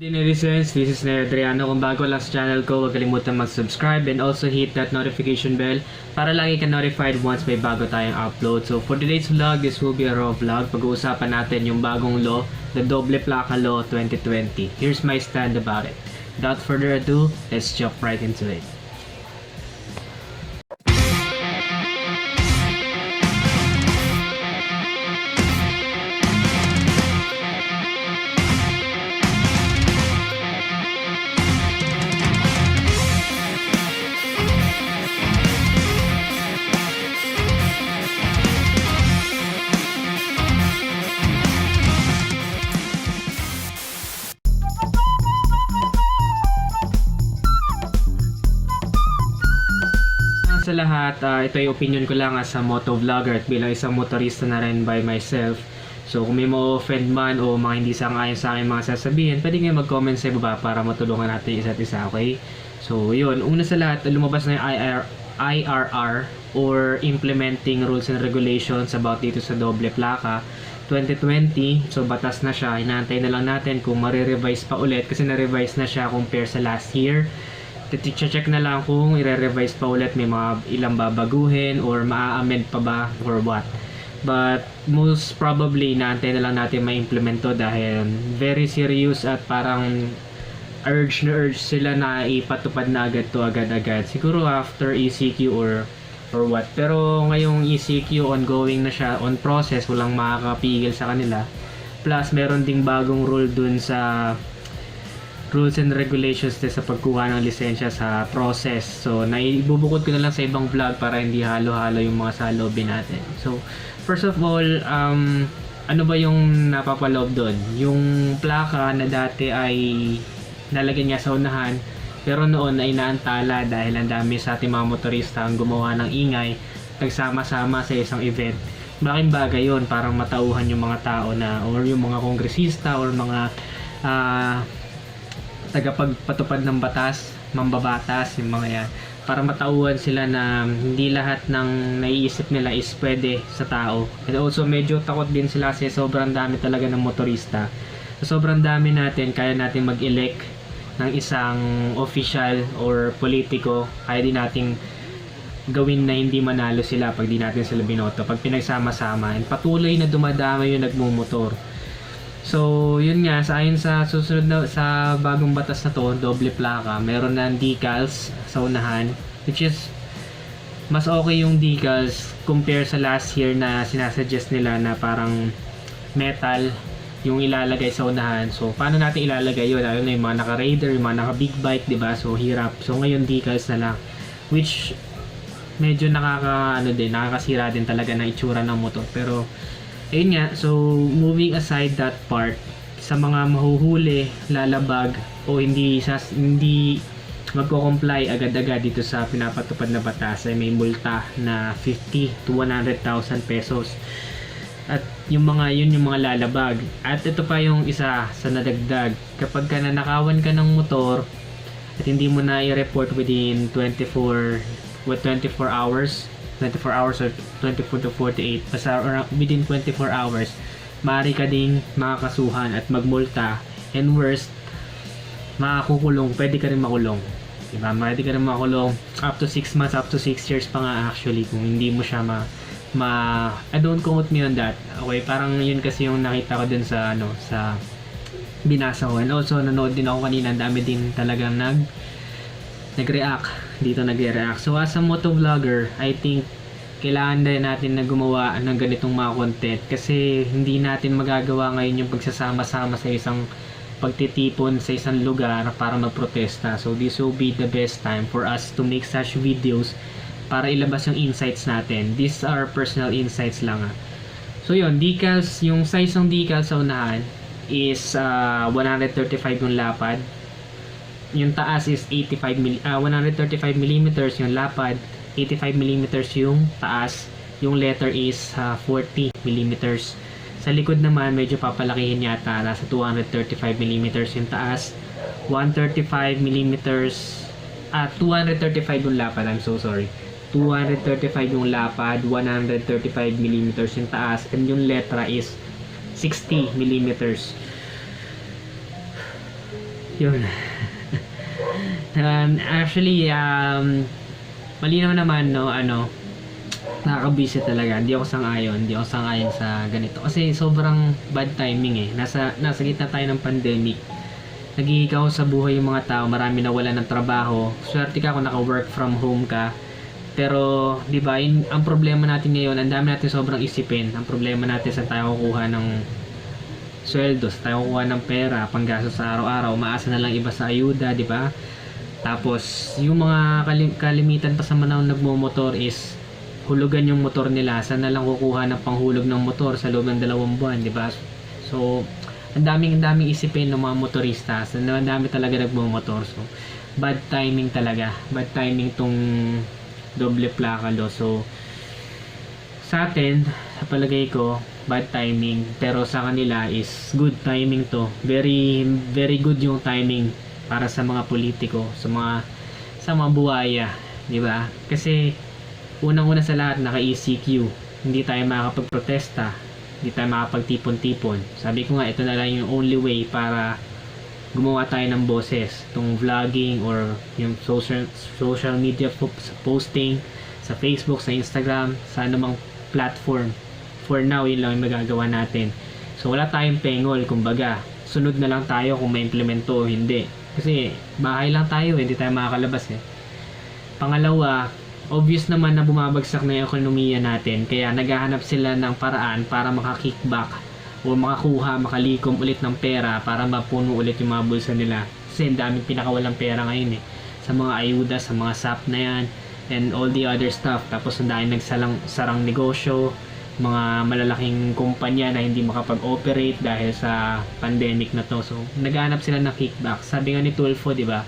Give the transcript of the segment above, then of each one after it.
Dinerisense, this is Neo Adriano. Kung bago lang sa channel ko, huwag kalimutan mag-subscribe and also hit that notification bell para lagi ka notified once may bago tayong upload. So for today's vlog, this will be a raw vlog. Pag-uusapan natin yung bagong law, the Doble Placa Law 2020. Here's my stand about it. Without further ado, let's jump right into it. Lahat, ah, ito yung opinion ko lang as a moto vlogger at bilang isang motorista na rin by myself. So kung may ma-offend man o mga hindi sang-ayon sa aking mga sasabihin, pwede kayo mag-comment sa ibaba para matulungan natin isa't isa, okay? So yun, una sa lahat, lumabas na yung IR, IRR or Implementing Rules and Regulations about dito sa doble plaka 2020. So batas na siya, inaantay na lang natin kung marirevise pa ulit kasi na-revise na siya compare sa last year check na lang kung i-revise pa ulit may mga ilang babaguhin or maa-amend pa ba or what. But most probably naantay na lang natin ma-implement to dahil very serious at parang urge na urge sila na ipatupad na agad to agad-agad. Siguro after ECQ or or what. Pero ngayong ECQ ongoing na siya, on process, walang makakapigil sa kanila. Plus meron ding bagong rule dun sa rules and regulations din sa pagkuha ng lisensya sa process. So, naibubukod ko na lang sa ibang vlog para hindi halo-halo yung mga salobin natin. So, first of all, um, ano ba yung napapaloob doon? Yung plaka na dati ay nalagyan niya sa unahan, pero noon ay naantala dahil ang dami sa ating mga motorista ang gumawa ng ingay, nagsama-sama sa isang event. Malaking bagay yon parang matauhan yung mga tao na or yung mga kongresista or mga ah, tagapagpatupad ng batas, mambabatas, yung mga yan. Para matauhan sila na hindi lahat ng naiisip nila is pwede sa tao. And also medyo takot din sila kasi sobrang dami talaga ng motorista. So, sobrang dami natin, kaya natin mag-elect ng isang official or politiko. Kaya din nating gawin na hindi manalo sila pag di natin sila binoto. Pag pinagsama-sama. And patuloy na dumadami yung nagmumotor. So, yun nga, sa ayon sa susunod na, sa bagong batas na to, doble plaka, meron na decals sa unahan, which is, mas okay yung decals compare sa last year na sinasuggest nila na parang metal yung ilalagay sa unahan. So, paano natin ilalagay yun? Lalo na yung mga naka-raider, yung mga naka-big bike, di ba? So, hirap. So, ngayon decals na lang. Which, medyo nakaka, ano din, nakakasira din talaga ng itsura ng motor. Pero, ayun nga, so moving aside that part, sa mga mahuhuli, lalabag, o hindi sa hindi magko-comply agad-agad dito sa pinapatupad na batas ay may multa na 50 to 100,000 pesos. At yung mga yun yung mga lalabag. At ito pa yung isa sa nadagdag. Kapag ka nanakawan ka ng motor at hindi mo na i-report within 24 with 24 hours 24 hours or 24 to 48 basta around, within 24 hours maaari ka ding makakasuhan at magmulta. And worst makakukulong pwede ka rin makulong. Diba? Pwede ka rin makulong up to 6 months up to 6 years pa nga actually kung hindi mo siya ma ma I don't quote me on that. Okay parang yun kasi yung nakita ko dun sa ano sa binasa ko. And also nanood din ako kanina. Dami din talagang nag nag-react dito nag-react. So as a moto vlogger I think kailangan din natin na gumawa ng ganitong mga content kasi hindi natin magagawa ngayon yung pagsasama-sama sa isang pagtitipon sa isang lugar para magprotesta. So this will be the best time for us to make such videos para ilabas yung insights natin. These are personal insights lang ah. so yun decals yung size ng decals sa unahan is ah, 135 yung lapad yung taas is 85 mil, ah, 135 millimeters yung lapad 85 millimeters yung taas. Yung letter is ah, 40 millimeters. Sa likod naman medyo papalakihin yata nasa 235 millimeters yung taas. 135 millimeters ah 235 yung lapad. I'm so sorry. 235 yung lapad 135 millimeters yung taas and yung letra is 60 millimeters. Yun. Um, actually, um, malinaw naman, no, ano, nakakabisi talaga. Hindi ako sang-ayon. Hindi ako sang-ayon sa ganito. Kasi sobrang bad timing eh. Nasa, nasa gitna tayo ng pandemic. Nagigikaw sa buhay yung mga tao. Marami na wala ng trabaho. Swerte ka kung naka-work from home ka. Pero, di ba, ang problema natin ngayon, ang dami natin sobrang isipin. Ang problema natin sa tayo kukuha ng sweldo, sa tayo kukuha ng pera, panggastos sa araw-araw, umaasa na lang iba sa ayuda, di ba? Tapos, yung mga kalim- kalimitan pa sa manahon nagmumotor is hulugan yung motor nila. Saan na lang kukuha ng panghulog ng motor sa loob ng dalawang buwan, di ba? So, ang daming daming isipin ng mga motorista. So, ang dami talaga nagmumotor. So, bad timing talaga. Bad timing tong doble plaka lo. So, sa atin, sa palagay ko, bad timing. Pero sa kanila is good timing to. Very, very good yung timing para sa mga politiko, sa mga sa mga buhaya, di ba? Kasi unang-una sa lahat naka-ECQ. Hindi tayo makakapagprotesta, hindi tayo makapagtipon-tipon. Sabi ko nga ito na lang yung only way para gumawa tayo ng boses, itong vlogging or yung social social media po- posting sa Facebook, sa Instagram, sa anumang platform. For now, yun lang yung magagawa natin. So, wala tayong pengol, kumbaga. Sunod na lang tayo kung ma-implement to o hindi. Kasi, bahay lang tayo, hindi tayo makakalabas eh. Pangalawa, obvious naman na bumabagsak na yung ekonomiya natin. Kaya, naghahanap sila ng paraan para makakickback o makakuha, makalikom ulit ng pera para mapuno ulit yung mga bulsa nila. Kasi, ang daming pinakawalang pera ngayon eh. Sa mga ayuda, sa mga SAP na yan, and all the other stuff. Tapos, ang daming nagsalang sarang negosyo, mga malalaking kumpanya na hindi makapag-operate dahil sa pandemic na to. So, naghanap sila ng kickback. Sabi nga ni Tulfo, di ba?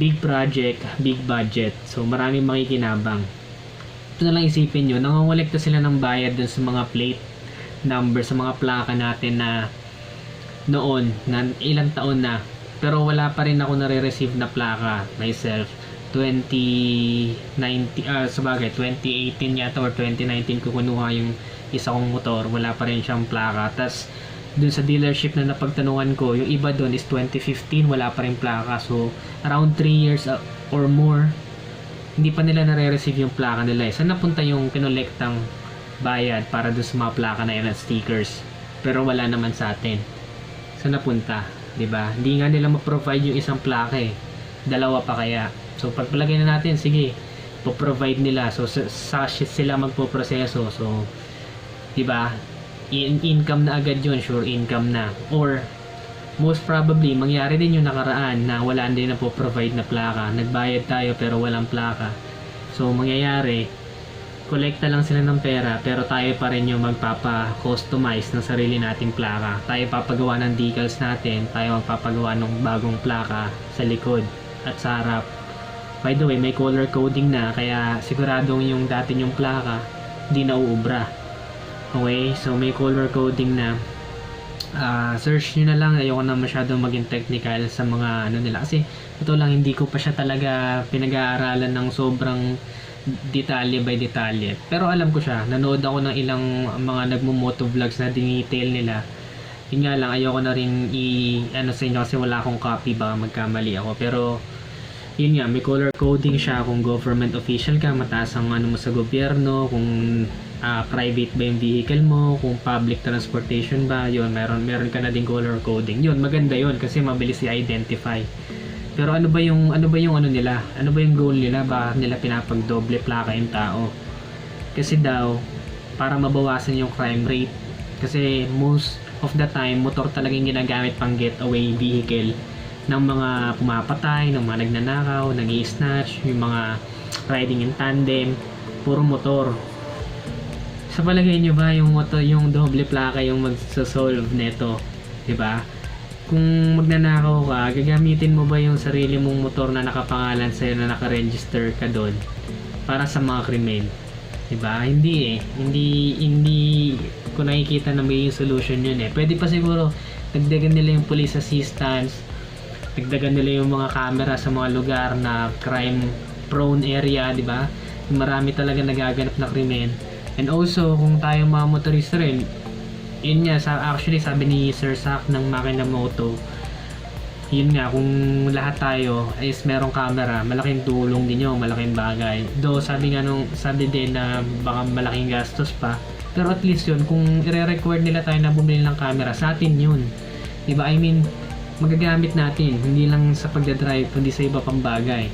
Big project, big budget. So, maraming makikinabang. Ito na lang isipin nyo, nangongolekta sila ng bayad dun sa mga plate number, sa mga plaka natin na noon, na ilang taon na. Pero wala pa rin ako nare-receive na plaka myself. 2019, ah, sabagay, 2018 yata or 2019 ko kunuha yung isa kong motor, wala pa rin siyang plaka. Tapos, dun sa dealership na napagtanungan ko, yung iba dun is 2015, wala pa rin plaka. So, around 3 years uh, or more, hindi pa nila nare-receive yung plaka nila eh. Saan napunta yung kinolektang bayad para dun sa mga plaka na yun at stickers? Pero wala naman sa atin. Saan napunta? 'Di ba? Hindi nga nila ma-provide yung isang plaka eh. Dalawa pa kaya. So pagpalagay na natin, sige, po-provide nila. So sa, sa sila magpo-proseso. So 'di ba? In income na agad 'yun, sure income na. Or most probably mangyari din yung nakaraan na wala din na po-provide na plaka. Nagbayad tayo pero walang plaka. So mangyayari, kolekta lang sila ng pera pero tayo pa rin yung magpapa-customize ng sarili nating plaka. Tayo papagawa ng decals natin, tayo magpapagawa ng bagong plaka sa likod at sa harap. By the way, may color coding na kaya siguradong yung dati yung plaka hindi na uubra. Okay, so may color coding na. Ah, search nyo na lang, ayoko na masyadong maging technical sa mga ano nila kasi ito lang hindi ko pa siya talaga pinag-aaralan ng sobrang detalye by detalye. Pero alam ko siya, nanood ako ng ilang mga nagmo-moto vlogs na dinetail nila. Yun nga lang, ayoko na rin i ano sa inyo kasi wala akong copy baka magkamali ako. Pero yun nga, may color coding siya kung government official ka, mataas ang ano mo sa gobyerno, kung ah, private ba yung vehicle mo, kung public transportation ba, yun, meron, meron ka na din color coding. Yun, maganda yun kasi mabilis i-identify. Pero ano ba yung ano ba yung ano nila? Ano ba yung goal nila? Bakit nila pinapagdoble plaka yung tao? Kasi daw para mabawasan yung crime rate. Kasi most of the time motor talaga yung ginagamit pang getaway vehicle ng mga pumapatay, ng mga nagnanakaw, nag snatch yung mga riding in tandem, puro motor. Sa palagay nyo ba yung motor, yung doble plaka yung magsosolve neto? 'Di ba? kung magnanakaw ka, gagamitin mo ba yung sarili mong motor na nakapangalan sa'yo na nakaregister ka doon para sa mga krimen? Diba? Hindi eh. Hindi, hindi ko nakikita na may solution yun eh. Pwede pa siguro dagdagan nila yung police assistance, dagdagan nila yung mga camera sa mga lugar na crime prone area, di ba? Marami talaga nagaganap na krimen. And also, kung tayo mga motorista rin, yun nga, sa, actually sabi ni Sir Sak ng Makina Moto, yun nga, kung lahat tayo is merong camera, malaking tulong din yun, malaking bagay. Though, sabi nga nung, sabi din na baka malaking gastos pa. Pero at least yun, kung i-record nila tayo na bumili ng camera, sa atin yun. Diba? I mean, magagamit natin, hindi lang sa pagdadrive, kundi sa iba pang bagay.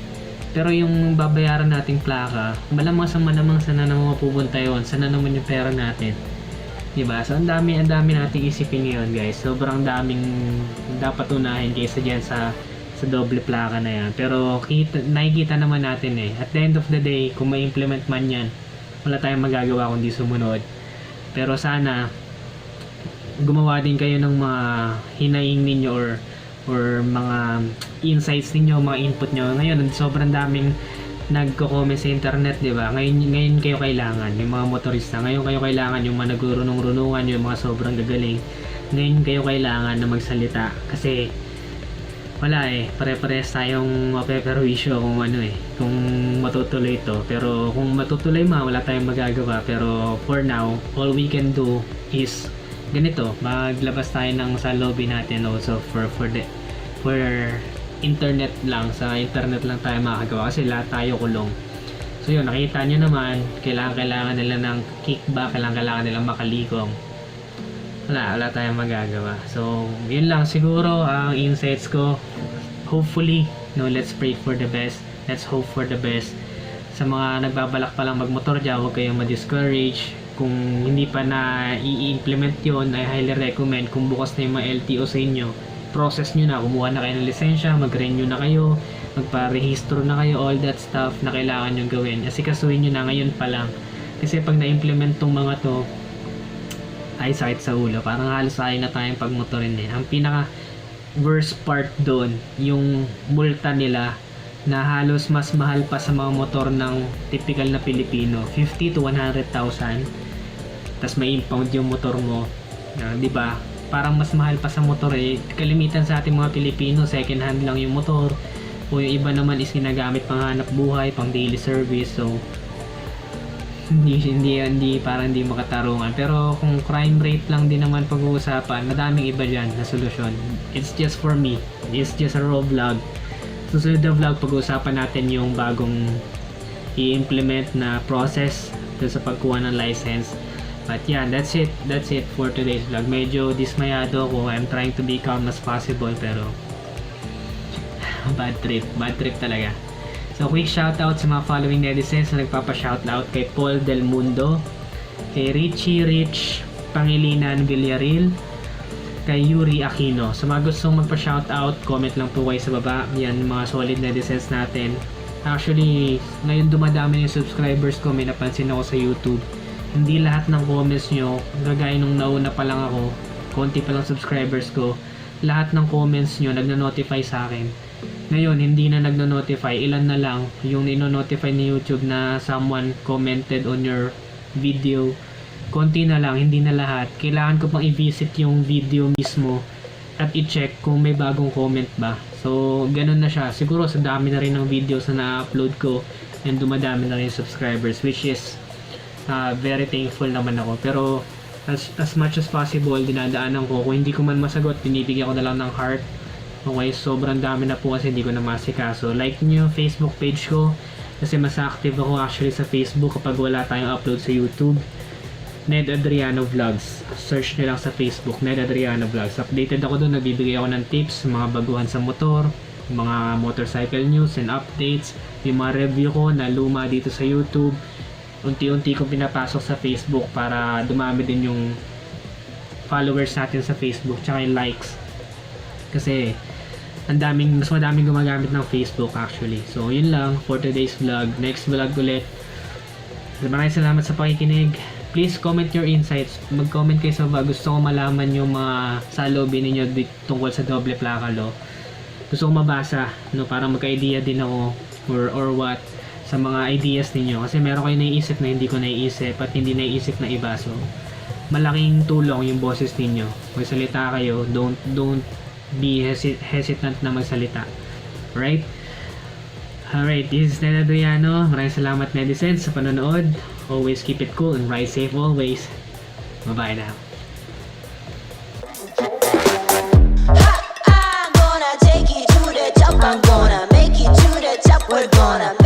Pero yung babayaran nating plaka, malamang sa malamang sana naman mapupunta yun, sana naman yung pera natin. Diba? So, ang dami, ang dami nating isipin ngayon, guys. Sobrang daming dapat unahin kaysa dyan sa sa doble plaka na yan. Pero, kita, nakikita naman natin eh. At the end of the day, kung ma-implement man yan, wala tayong magagawa kundi sumunod. Pero sana, gumawa din kayo ng mga hinaing ninyo or or mga insights ninyo, mga input nyo. Ngayon, sobrang daming nagko-comment sa internet, di ba? Ngayon, ngayon kayo kailangan, yung mga motorista. Ngayon kayo kailangan, yung mga nagurunong-runungan, yung mga sobrang gagaling. Ngayon kayo kailangan na magsalita. Kasi, wala eh, pare-pares tayong mapeperwisyo kung ano eh, kung matutuloy ito. Pero kung matutuloy ma, wala tayong magagawa. Pero for now, all we can do is ganito, maglabas tayo ng sa lobby natin also for for the for internet lang, sa internet lang tayo makagawa kasi lahat tayo kulong. So yun, nakita nyo naman, kailangan kailangan nila ng kickback, kailangan kailangan nila makalikong. Wala, wala tayong magagawa. So, yun lang siguro ang insights ko. Hopefully, no, let's pray for the best. Let's hope for the best. Sa mga nagbabalak pa lang magmotor dyan, huwag kayong ma-discourage. Kung hindi pa na i-implement yon I highly recommend kung bukas na yung mga LTO sa inyo, process nyo na, kumuha na kayo ng lisensya, mag-renew na kayo, magpa-rehistro na kayo, all that stuff na kailangan nyo gawin. Kasi kasuhin nyo na ngayon pa lang. Kasi pag na-implement tong mga to, ay sakit sa ulo. Parang halos ayaw na tayong pagmotorin eh. Ang pinaka worst part doon, yung multa nila na halos mas mahal pa sa mga motor ng typical na Pilipino. 50 to 100,000. Tapos may impound yung motor mo. Uh, 'Di ba? Parang mas mahal pa sa motor eh. Kalimitan sa ating mga Pilipino, second hand lang yung motor. O yung iba naman is ginagamit pang hanap buhay, pang daily service. So, hindi hindi hindi parang hindi makatarungan pero kung crime rate lang din naman pag-uusapan madaming iba diyan na solusyon it's just for me it's just a raw vlog susunod na vlog pag-uusapan natin yung bagong i-implement na process sa pagkuha ng license but yeah that's it that's it for today's vlog medyo dismayado ako I'm trying to be calm as possible pero bad trip bad trip talaga So, quick shoutout sa mga following netizens na nagpapa-shoutout kay Paul Del Mundo, kay Richie Rich Pangilinan Villaril, kay Yuri Aquino. Sa mga gustong magpa-shoutout, comment lang po kayo sa baba. Yan, mga solid netizens natin. Actually, ngayon dumadami yung subscribers ko, may napansin ako sa YouTube. Hindi lahat ng comments nyo, gagaya nung nauna pa lang ako, konti pa lang subscribers ko, lahat ng comments nyo nagna-notify sa akin. Ngayon, hindi na nagno-notify. Ilan na lang yung ino-notify ni YouTube na someone commented on your video. Konti na lang, hindi na lahat. Kailangan ko pang i-visit yung video mismo at i-check kung may bagong comment ba. So, ganun na siya. Siguro sa dami na rin ng videos na na-upload ko and dumadami na rin yung subscribers which is uh, very thankful naman ako. Pero as, as much as possible, dinadaanan ko. Kung hindi ko man masagot, binibigyan ko na lang ng heart Okay, sobrang dami na po kasi hindi ko na masikaso. Like nyo yung Facebook page ko kasi mas active ako actually sa Facebook kapag wala tayong upload sa YouTube. Ned Adriano Vlogs. Search nyo lang sa Facebook, Ned Adriano Vlogs. Updated ako doon, nagbibigay ako ng tips, mga baguhan sa motor, mga motorcycle news and updates, yung mga review ko na luma dito sa YouTube. Unti-unti kong pinapasok sa Facebook para dumami din yung followers natin sa Facebook, tsaka yung likes. Kasi ang daming, mas madaming gumagamit ng Facebook actually. So, yun lang for today's vlog. Next vlog ulit. Maraming salamat sa pakikinig. Please comment your insights. Mag-comment kayo sa baba. Gusto ko malaman yung mga salobi ninyo tungkol sa doble plaka law. Gusto ko mabasa, no, para magka-idea din ako or, or what sa mga ideas ninyo kasi meron kayo naiisip na hindi ko naiisip at hindi naiisip na iba so malaking tulong yung boses ninyo magsalita kayo don't don't be hesi- hesitant na magsalita right Alright, this is Ned Adriano. Maraming salamat netizens sa panonood. Always keep it cool and ride safe always. Bye-bye now. I'm gonna make it to the top. We're gonna